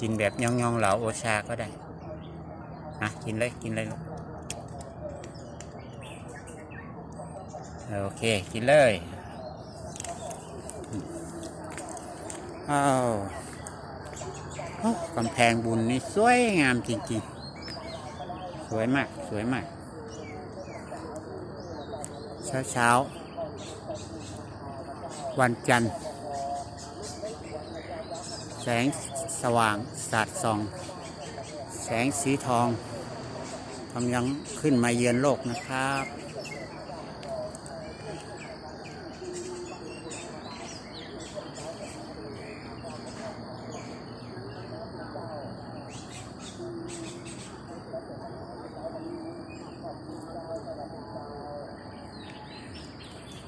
กินแบบยองยองๆเหลาโอชาก็ได้อะกินเลยกินเลยลูกโอเค กินเลยอ้าวโอ้กำแพงบุญนี่สวยงามจริงๆ สวยมาก สวยมาก เช้าเช้าวันจันทร์ แสง สว่างสาดส่อง แสงสีทองกำลังขึ้นมาเยือนโลกนะครับ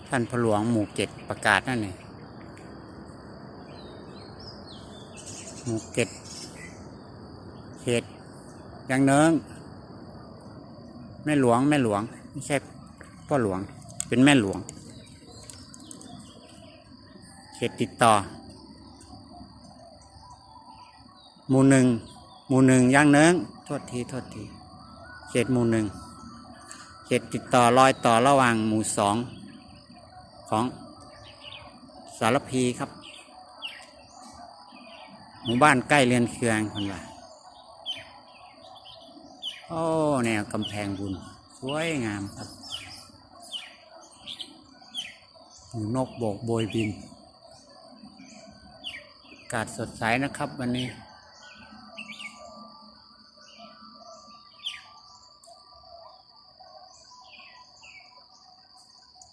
ท่านพหลวงหมู่เจ็ดประกาศนั่นเอง หมู่เจ็ดเขตยังเนิงแม่หลวงแม่หลวง ไม่ใช่พ่อหลวง เป็นแม่หลวง เขตติดต่อ หมู่หนึ่งหมู่หนึ่งยังเนิงโทษทีโทษที เขตหมู่หนึ่งเขตติดต่อรอยต่อระหว่างหมู่สองของสารพีครับ หมู่บ้านใกล้เรือนเคืองคนว่าโอ้แนวกำแพงบุญ สวยงามครับหูนกโบกโบยบินอากาศสดใสนะครับวันนี้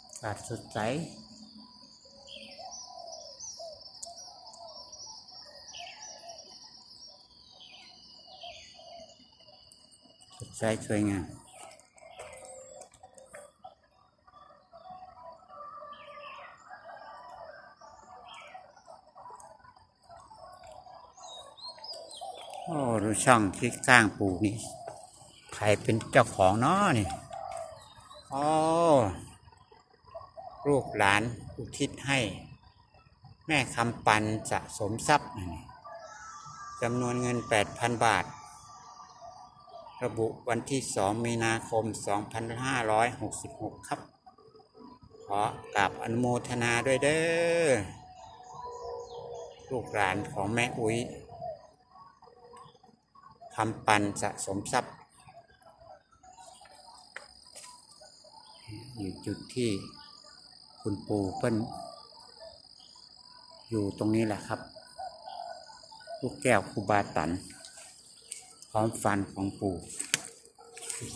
อากาศสดใส ใสสวยงามโอ้ดูช่องที่สร้างปูนี่ใครเป็นเจ้าของเนาะนี่โอ้ลูกหลานอุทิศให้ แม่คำปันสะสมทรัพย์จำนวนเงิน 8,000 บาท ระบุวันที่ 2 มีนาคม 2566 ครับ ขอกราบอนุโมทนาด้วยเด้อ ลูกหลานของแม่อุ้ยคำปันสะสมทรัพย์ อยู่จุดที่คุณปู่เปิ้นอยู่ตรงนี้แหละครับ ลูกแก้วคูบาตัน พร้อมฟันของปู่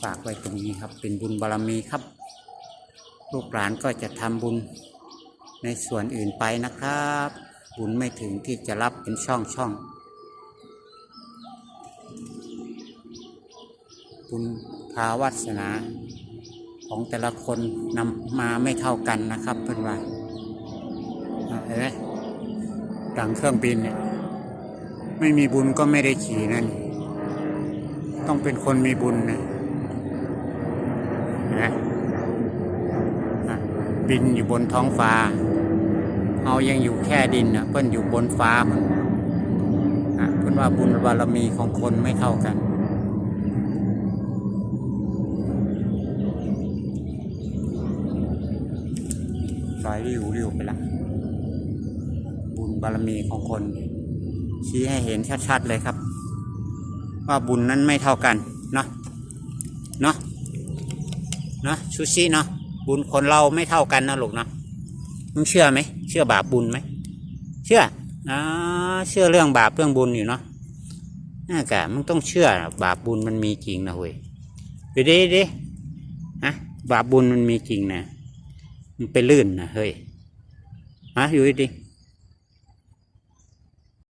ฝากไว้ตรงนี้ครับ เป็นบุญบารรมีครับ ลูกหลานก็จะทำบุญในส่วนอื่นไปนะครับ บุญไม่ถึงที่จะรับเป็นช่องช่องบุญภาวาสนาของแต่ละคนนำมาไม่เท่ากันนะครับเพื่อนว่าอะเห็นไหมดังเครื่องบินเนี่ยไม่มีบุญก็ไม่ได้ขี่นั่น ต้องเป็นคนมีบุญนะนะบินอยู่บนท้องฟ้าเอายังอยู่แค่ดินนะเพื่นอยู่บนฟ้ามันอะเพื่นว่าบุญบารมีของคนไม่เท่ากันซอยริ้วริ้วไปละบุญบารมีของคน ชี้ให้เห็นชัดๆเลยครับ ว่าบุญนั้นไม่เท่ากันเนาะเนาะเนาะชูชิเนาะบุญคนเราไม่เท่ากันนะลูกเนาะมึงเชื่อไหมเชื่อบาปบุญไหมเชื่ออ่าเชื่อเรื่องบาปเรื่องบุญอยู่เนาะน่ากะมึงต้องเชื่อบาปบุญมันมีจริงนะเว้ยไปดิดิฮะบาปบุญมันมีจริงนะมันไปลื่นนะเฮ้ยฮะอยู่ดิ